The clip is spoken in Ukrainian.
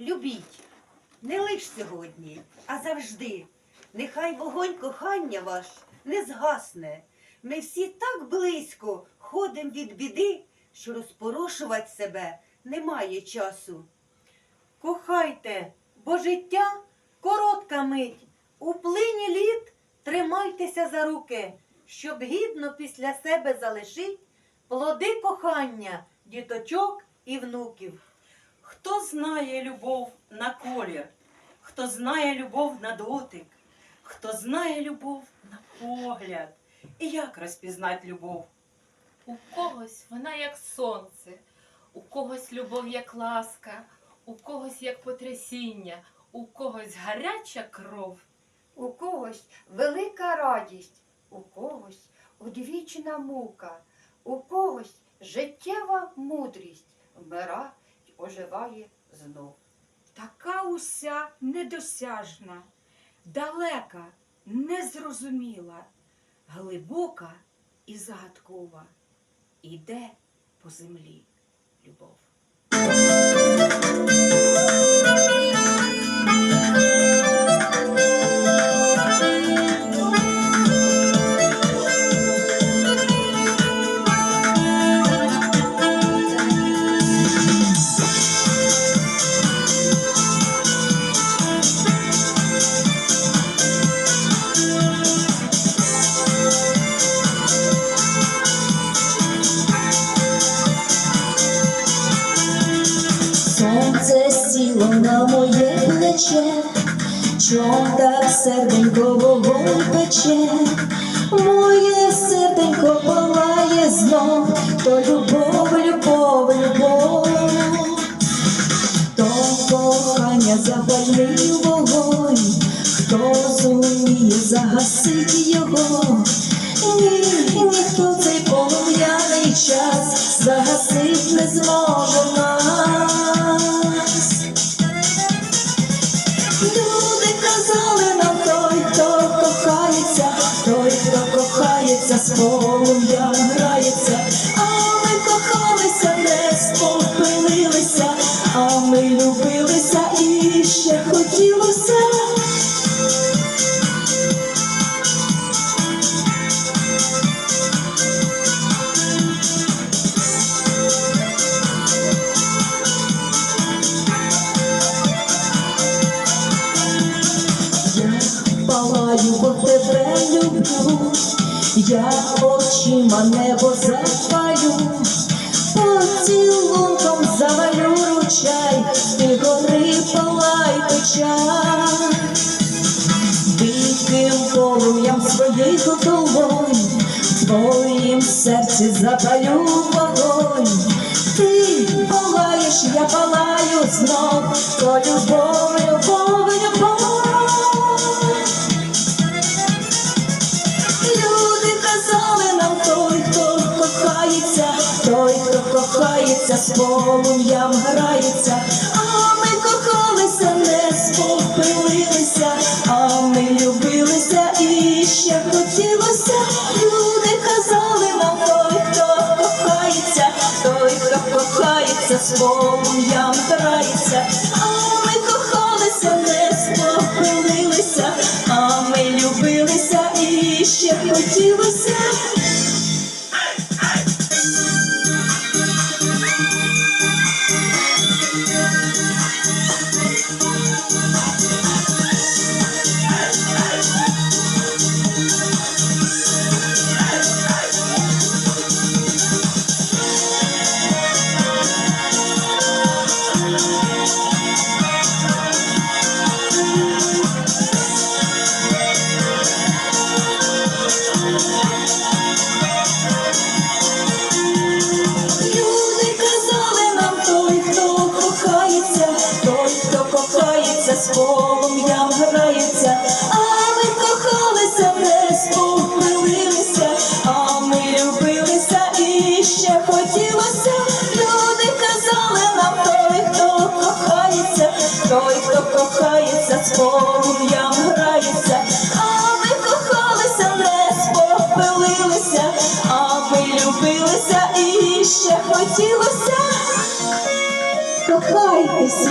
Любіть, не лиш сьогодні, а завжди. Нехай вогонь кохання ваш не згасне. Ми всі так близько ходим від біди, що розпорошувати себе немає часу. Кохайте, бо життя коротка мить. У плині літ тримайтеся за руки, щоб гідно після себе залишить плоди кохання, діточок і внуків. Хто знає любов на колір, хто знає любов на дотик, хто знає любов на погляд. І як розпізнати любов? У когось вона як сонце, у когось любов як ласка, у когось як потрясіння, у когось гаряча кров. У когось велика радість, у когось одвічна мука, у когось життєва мудрість вмира й оживає знов. така уся недосяжна, далека, незрозуміла, глибока і загадкова. Іде по землі любов. Сіло на моє плече, чом так серденько вогонь пече, моє серденько палає знов, то любов, любов, любов, то кохання запальний вогонь, хто зуміє загасить його, ні, ніхто цей полум'яний час загасить не зможе нас. Полум'я грається, я очима небо запалю, поцілунком завалю ручай, ти гори палай печаль, диким полум'ям своїх долонь, в твоїм серці запалю вогонь. Кохається, з полум'ям грається, а ми кохалися, не спопилилися, а ми любилися і ще хотілося. Люди казали нам той, хто кохається, той, хто кохається, з полум'ям грається, а ми кохалися, не спопилилися, а ми любилися і ще хотілося. Полум'ям грається, а ми кохалися, не спопилилися, а ми любилися і ще хотілося. Люди казали нам той, хто кохається, той, хто кохається, з полум'ям грається, а ми кохалися, не спопилилися, а ми любилися і ще хотілося. Кохайтеся,